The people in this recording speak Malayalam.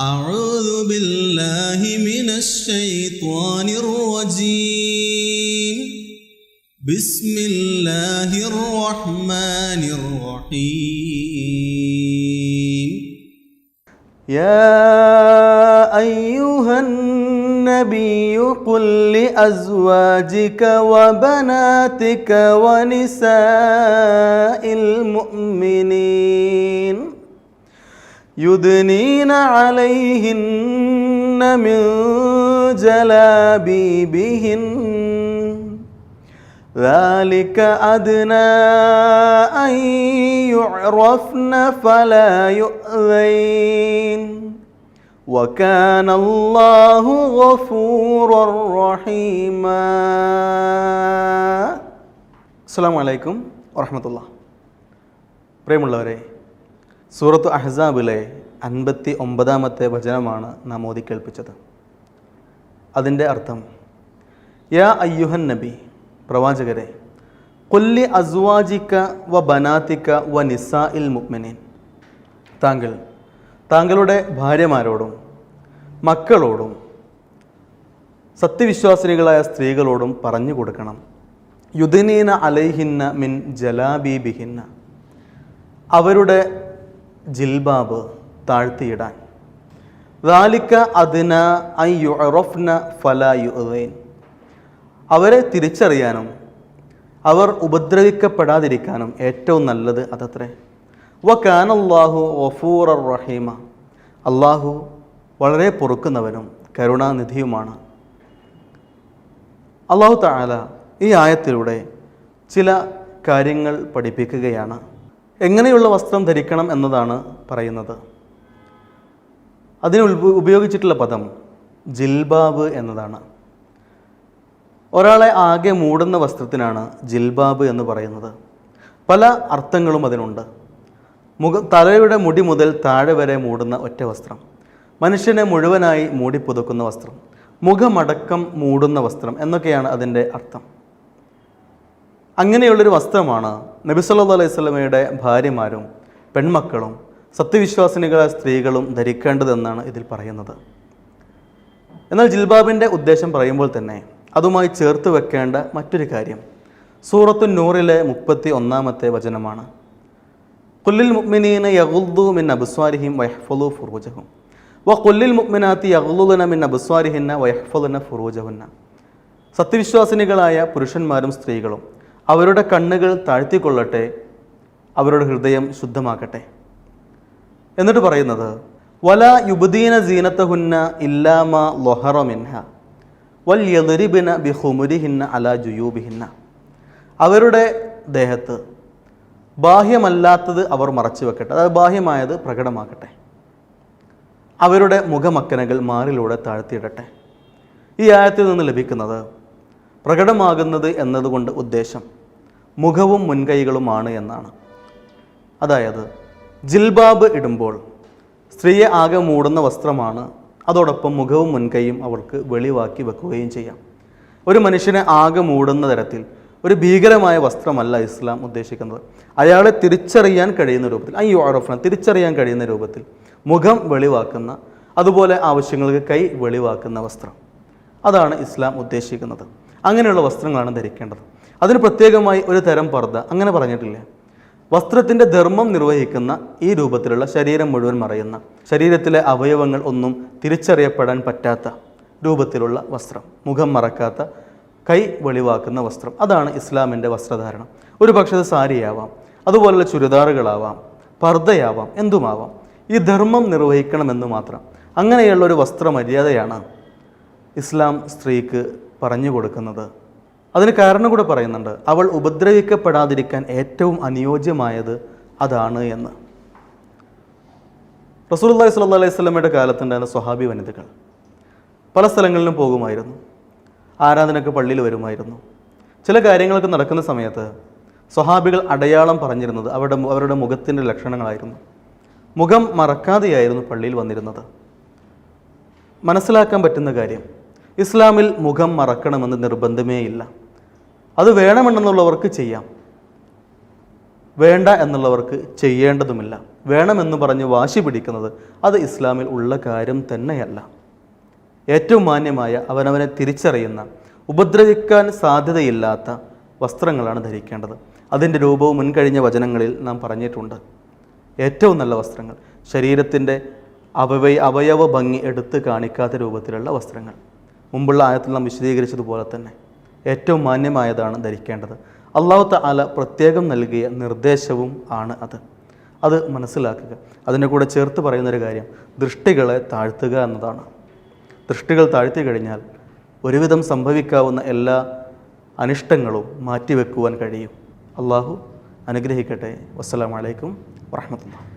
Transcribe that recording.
أعوذ بالله من الشيطان الرجيم. بسم الله الرحمن الرحيم. يا أيها النبي قل لأزواجك وبناتك ونساء المؤمنين يدنين عليهن من جلابيبهن ذلك أدنى أن يعرفن فلا يؤذين وكان الله غفورا رحيما السلام عليكم ورحمة الله പ്രിയമുള്ളവരെ സൂറത്ത് അഹ്സാബിലെ അൻപത്തി ഒമ്പതാമത്തെ വചനമാണ് നാം ഓതി കേൾപ്പിച്ചത് അതിന്റെ അർത്ഥം യാ അയ്യുഹൻ നബി പ്രവാചകരെ കൊല്ലി അസ്വാജിക്ക വ ബനാത്തിക്ക വ നിസാ ഇൽ മുക്മിനീൻ താങ്കൾ താങ്കളുടെ ഭാര്യമാരോടും മക്കളോടും സത്യവിശ്വാസിനികളായ സ്ത്രീകളോടും പറഞ്ഞു കൊടുക്കണം. യുദിനീന അലൈഹിന്ന മിൻ ജലാബീബിഹിന്ന. അവരുടെ ജിൽബാബ് താഴ്ത്തിയിടാൻ. റാലിക്ക അതിന ഐ യുറഫ്ന ഫല യുദൈൻ അവരെ തിരിച്ചറിയാനും അവർ ഉപദ്രവിക്കപ്പെടാതിരിക്കാനും ഏറ്റവും നല്ലത് അതത്രേ. വ കാനല്ലാഹു വഫൂർ റഹീമ. അള്ളാഹു വളരെ പൊറുക്കുന്നവനും കരുണാനിധിയുമാണ്. അള്ളാഹു താല ഈ ആയത്തിലൂടെ ചില കാര്യങ്ങൾ പഠിപ്പിക്കുകയാണ്. എങ്ങനെയുള്ള വസ്ത്രം ധരിക്കണം എന്നതാണ് പറയുന്നത്. അതിന് ഉപയോഗിച്ചിട്ടുള്ള പദം ജിൽബാബ് എന്നതാണ്. ഒരാളെ ആകെ മൂടുന്ന വസ്ത്രത്തിനാണ് ജിൽബാബ് എന്ന് പറയുന്നത്. പല അർത്ഥങ്ങളും അതിനുണ്ട്. മുഖ തലയുടെ മുടി മുതൽ താഴെ വരെ മൂടുന്ന ഒറ്റ വസ്ത്രം. മനുഷ്യനെ മുഴുവനായി മൂടിപ്പുതുക്കുന്ന വസ്ത്രം. മുഖമടക്കം മൂടുന്ന വസ്ത്രം എന്നൊക്കെയാണ് അതിന്റെ അർത്ഥം. അങ്ങനെയുള്ളൊരു വസ്ത്രമാണ് നബി സല്ലല്ലാഹു അലൈഹി സ്വലമയുടെ ഭാര്യമാരും പെൺമക്കളും സത്യവിശ്വാസിനികളായ സ്ത്രീകളും ധരിക്കേണ്ടതെന്നാണ് ഇതിൽ പറയുന്നത്. എന്നാൽ ജിൽബാബിന്റെ ഉദ്ദേശം പറയുമ്പോൾ തന്നെ അതുമായി ചേർത്ത് വെക്കേണ്ട മറ്റൊരു കാര്യം സൂറത്തു നൂറിലെ മുപ്പത്തി ഒന്നാമത്തെ വചനമാണ്. കൊല്ലിൽ മുഅ്മിനീന യഗുദ്ദു മിൻ അബുസ്വാരിഹിം വൈഹ്ഫലു ഫുറൂജഹും. വ കൊല്ലിൽ മുഅ്മിനാത്തി യഗുദ്ദുന മിൻ അബുസ്വാരിഹിന്ന വയഹ്ഫളുന ഫുറൂജഹുന്ന. സത്യവിശ്വാസിനികളായ പുരുഷന്മാരും സ്ത്രീകളും അവരുടെ കണ്ണുകൾ താഴ്ത്തിക്കൊള്ളട്ടെ അവരുടെ ഹൃദയം ശുദ്ധമാക്കട്ടെ. എന്നിട്ട് പറയുന്നത് വല യുബുദീന ജീനത്തഹുന്ന ഇല്ലാമ ലൊഹറമിൻഹ വൽ യദരിബിന ബിഹുമുരിഹിന്ന അല ജുയൂബിഹിന്ന. അവരുടെ ദേഹത്ത് ബാഹ്യമല്ലാത്തത് അവർ മറച്ചു വെക്കട്ടെ അതായത് ബാഹ്യമായത് പ്രകടമാക്കട്ടെ. അവരുടെ മുഖമക്കനകൾ മാറിലൂടെ താഴ്ത്തിയിടട്ടെ. ഈ ആയത്തിൽ നിന്ന് ലഭിക്കുന്നത് പ്രകടമാകുന്നത് എന്നതുകൊണ്ട് ഉദ്ദേശം മുഖവും മുൻകൈകളുമാണ് എന്നാണ്. അതായത് ജിൽബാബ് ഇടുമ്പോൾ സ്ത്രീയെ ആകെ മൂടുന്ന വസ്ത്രമാണ് അതോടൊപ്പം മുഖവും മുൻകൈയും അവൾക്ക് വെളിവാക്കി വെക്കുകയും ചെയ്യാം. ഒരു മനുഷ്യനെ ആകെ മൂടുന്ന തരത്തിൽ ഒരു ഭീകരമായ വസ്ത്രമല്ല ഇസ്ലാം ഉദ്ദേശിക്കുന്നത്. അയാളെ തിരിച്ചറിയാൻ കഴിയുന്ന രൂപത്തിൽ അയ്യോ ആറോഫന തിരിച്ചറിയാൻ കഴിയുന്ന രൂപത്തിൽ മുഖം വെളിവാക്കുന്ന അതുപോലെ ആവശ്യങ്ങൾക്ക് കൈ വെളിവാക്കുന്ന വസ്ത്രം. അതാണ് ഇസ്ലാം ഉദ്ദേശിക്കുന്നത്. അങ്ങനെയുള്ള വസ്ത്രങ്ങളാണ് ധരിക്കേണ്ടത്. അതിന് പ്രത്യേകമായി ഒരു തരം പർദ്ദ. അങ്ങനെ പറഞ്ഞിട്ടില്ല? വസ്ത്രത്തിന്റെ ധർമ്മം നിർവഹിക്കുന്ന ഈ രൂപത്തിലുള്ള ശരീരം മുഴുവൻ മറയുന്ന ശരീരത്തിലെ അവയവങ്ങൾ ഒന്നും തിരിച്ചറിയപ്പെടാൻ പറ്റാത്ത രൂപത്തിലുള്ള വസ്ത്രം മുഖം മറക്കാത്ത കൈ വെളിവാക്കുന്ന വസ്ത്രം. അതാണ് ഇസ്ലാമിന്റെ വസ്ത്രധാരണം. ഒരു പക്ഷേ അത് സാരിയാവാം അതുപോലുള്ള ചുരിദാറുകളാവാം പർദ്ദയാവാം എന്തുമാവാം. ഈ ധർമ്മം നിർവഹിക്കണമെന്ന് മാത്രം. അങ്ങനെയുള്ള ഒരു വസ്ത്രമര്യാദയാണ് ഇസ്ലാം സ്ത്രീക്ക് പറഞ്ഞു കൊടുക്കുന്നത്. അതിന് കാരണം കൂടെ പറയുന്നുണ്ട്. അവൾ ഉപദ്രവിക്കപ്പെടാതിരിക്കാൻ ഏറ്റവും അനുയോജ്യമായത് അതാണ് എന്ന്. റസൂലുള്ളാഹി സ്വല്ലാ അലൈഹി സ്വലമയുടെ കാലത്തുണ്ടായിരുന്ന സ്വഹാബി വനിതകൾ പല സ്ഥലങ്ങളിലും പോകുമായിരുന്നു. ആരാധനയ്ക്ക് പള്ളിയിൽ വരുമായിരുന്നു. ചില കാര്യങ്ങളൊക്കെ നടക്കുന്ന സമയത്ത് സ്വഹാബികൾ അടയാളം പറഞ്ഞിരുന്നത് അവരുടെ അവരുടെ മുഖത്തിന്റെ ലക്ഷണങ്ങളായിരുന്നു. മുഖം മറക്കാതെയായിരുന്നു പള്ളിയിൽ വന്നിരുന്നത്. മനസ്സിലാക്കാൻ പറ്റുന്ന കാര്യം ഇസ്ലാമിൽ മുഖം മറക്കണമെന്ന് നിർബന്ധമേ ഇല്ല. അത് വേണമെന്നുള്ളവർക്ക് ചെയ്യാം. വേണ്ട എന്നുള്ളവർക്ക് ചെയ്യേണ്ടതുമില്ല. വേണമെന്ന് പറഞ്ഞ് വാശി പിടിക്കുന്നത് അത് ഇസ്ലാമിൽ ഉള്ള കാര്യം തന്നെയല്ല. ഏറ്റവും മാന്യമായ അവനവനെ തിരിച്ചറിയുന്ന ഉപദ്രവിക്കാൻ സാധ്യതയില്ലാത്ത വസ്ത്രങ്ങളാണ് ധരിക്കേണ്ടത്. അതിന്റെ രൂപവും മുൻകഴിഞ്ഞ വചനങ്ങളിൽ നാം പറഞ്ഞിട്ടുണ്ട്. ഏറ്റവും നല്ല വസ്ത്രങ്ങൾ. ശരീരത്തിന്റെ അവയവ അവയവ ഭംഗി എടുത്ത് കാണിക്കാത്ത രൂപത്തിലുള്ള വസ്ത്രങ്ങൾ. മുമ്പുള്ള ആയത്തിൽ നാം വിശദീകരിച്ചതുപോലെ തന്നെ. ഏറ്റവും മാന്യമായതാണ് ധരിക്കേണ്ടത്. അള്ളാഹു താല പ്രത്യേകം നൽകിയ നിർദ്ദേശവും ആണ് അത്. അത് മനസ്സിലാക്കുക. അതിന്റെ കൂടെ ചേർത്ത് പറയുന്നൊരു കാര്യം ദൃഷ്ടികളെ താഴ്ത്തുക എന്നതാണ്. ദൃഷ്ടികൾ താഴ്ത്തി കഴിഞ്ഞാൽ ഒരുവിധം സംഭവിക്കാവുന്ന എല്ലാ അനിഷ്ടങ്ങളും മാറ്റിവെക്കുവാൻ കഴിയും. അള്ളാഹു അനുഗ്രഹിക്കട്ടെ. വസ്സലാമലൈക്കും വറഹമത്തുള്ള